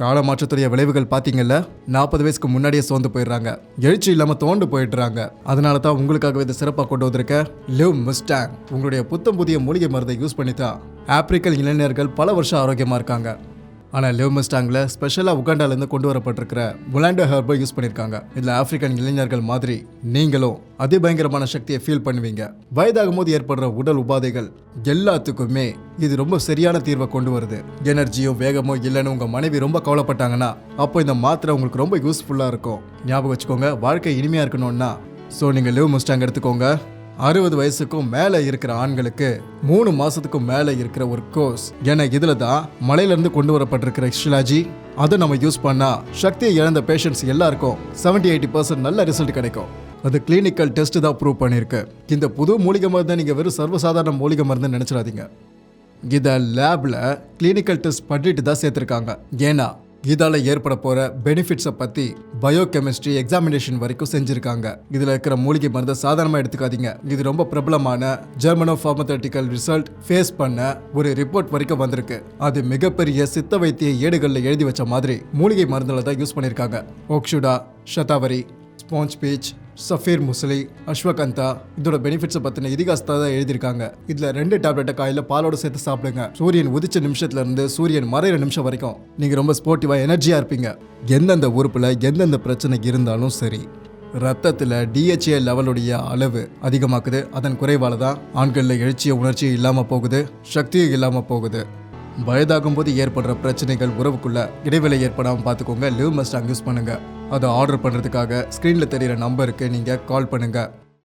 காலமாற்றத்துடைய விளைவுகள் பார்த்தீங்கல்ல நாற்பது வயசுக்கு முன்னாடியே சோர்ந்து போயிடுறாங்க. எழுச்சி இல்லாமல் தோண்டு போயிடுறாங்க. அதனால தான் உங்களுக்காகவே இதை சிறப்பாக கொண்டு வந்திருக்க லிவ் மிஸ்டாங் உங்களுடைய புத்தம் புதிய மூலிகை மருந்தை யூஸ் பண்ணி தான் ஆப்பிரிக்கல் இளைஞர்கள் பல வருஷம் ஆரோக்கியமாக இருக்காங்க. ஆனால் லிவ் மிஸ்டாங்கில் ஸ்பெஷலாக உகாண்டாலேருந்து கொண்டு வரப்பட்டிருக்கிற முலாண்டோ ஹெர்பை யூஸ் பண்ணியிருக்காங்க இதில் ஆப்பிரிக்கன் இளைஞர்கள் மாதிரி நீங்களும் அதிபயங்கரமான சக்தியை ஃபீல் பண்ணுவீங்க. வயதாகும் போது ஏற்படுற உடல் உபாதைகள் எல்லாத்துக்குமே இது ரொம்ப சரியான தீர்வை கொண்டு வருது. எனர்ஜியோ வேகமோ இல்லைன்னு உங்கள் மனைவி ரொம்ப கவலைப்பட்டாங்கன்னா அப்போ இந்த மாத்திரை உங்களுக்கு ரொம்ப யூஸ்ஃபுல்லாக இருக்கும். ஞாபகம் வச்சுக்கோங்க வாழ்க்கை இனிமையாக இருக்கணும்னா ஸோ நீங்கள் லிவ் மிஸ்டாங் எடுத்துக்கோங்க. அறுபது வயசுக்கும் மேலே இருக்கிற ஆண்களுக்கு மூணு மாசத்துக்கும் மேலே இருக்கிற ஒரு கோர்ஸ் என இதில் தான் மலையிலேருந்து கொண்டு வரப்பட்டிருக்கிற ஷிலாஜி அதை நம்ம யூஸ் பண்ணா சக்தியை இழந்த பேஷண்ட்ஸ் எல்லாருக்கும் 70 எயிட்டி பர்சன்ட் நல்ல ரிசல்ட் கிடைக்கும். அது கிளினிக்கல் டெஸ்ட் தான் ப்ரூவ் பண்ணியிருக்கு. இந்த புது மூலிகை மருந்தை நீங்கள் வெறும் சர்வசாதாரண மூலிகை மருந்துன்னு நினச்சிடாதீங்க. இதை லேபில் கிளினிக்கல் டெஸ்ட் பண்ணிட்டு தான் சேர்த்துருக்காங்க. ஏன்னா இதால் ஏற்பட போகிற பெனிஃபிட்ஸை பத்தி பயோகெமிஸ்ட்ரி எக்ஸாமினேஷன் வரைக்கும் செஞ்சுருக்காங்க. இதில் இருக்கிற மூலிகை மருந்தை சாதாரணமாக எடுத்துக்காதீங்க. இது ரொம்ப பிரபலமான ஜெர்மனோ ஃபார்மத்தட்டிக்கல் ரிசல்ட் ஃபேஸ் பண்ண ஒரு ரிப்போர்ட் வரைக்கும் வந்திருக்கு. அது மிகப்பெரிய சித்த வைத்திய ஏடுகளில் எழுதி வச்ச மாதிரி மூலிகை மருந்தில் தான் யூஸ் பண்ணியிருக்காங்க ஓக்ஷுடா ஷதாவரி ஸ்பாஞ்ச் பீச் சஃபீர் முசலி அஸ்வகந்தா இதோட பெனிஃபிட்ஸை பற்றின இதிகாசத்தை தான் எழுதியிருக்காங்க. இதில் ரெண்டு டேப்லெட்டை காலையில் பாலோட சேர்த்து சாப்பிடுங்க. சூரியன் உதிச்ச நிமிஷத்துலேருந்து சூரியன் மறையிற நிமிஷம் வரைக்கும் நீங்கள் ரொம்ப ஸ்போர்ட்டிவாக எனர்ஜியாக இருப்பீங்க. எந்தெந்த உறுப்பில் எந்தெந்த பிரச்சனை இருந்தாலும் சரி ரத்தத்தில் டிஹெச்ஏ லெவலுடைய அளவு அதிகமாக்குது. அதன் குறைவால் தான் ஆண்களில் எழுச்சிய உணர்ச்சி இல்லாமல் போகுது சக்தியும் இல்லாமல் போகுது. வயதாகும் போது ஏற்படுற பிரச்சனைகள் உறவுக்குள்ள இடைவெளி ஏற்படாமல் பார்த்துக்கோங்க. லிவ் மஸ்டாங் யூஸ் பண்ணுங்கள் அதை ஆர்டர் பண்ணுறதுக்காக ஸ்க்ரீனில் தெரியிற நம்பருக்கு நீங்கள் கால் பண்ணுங்கள்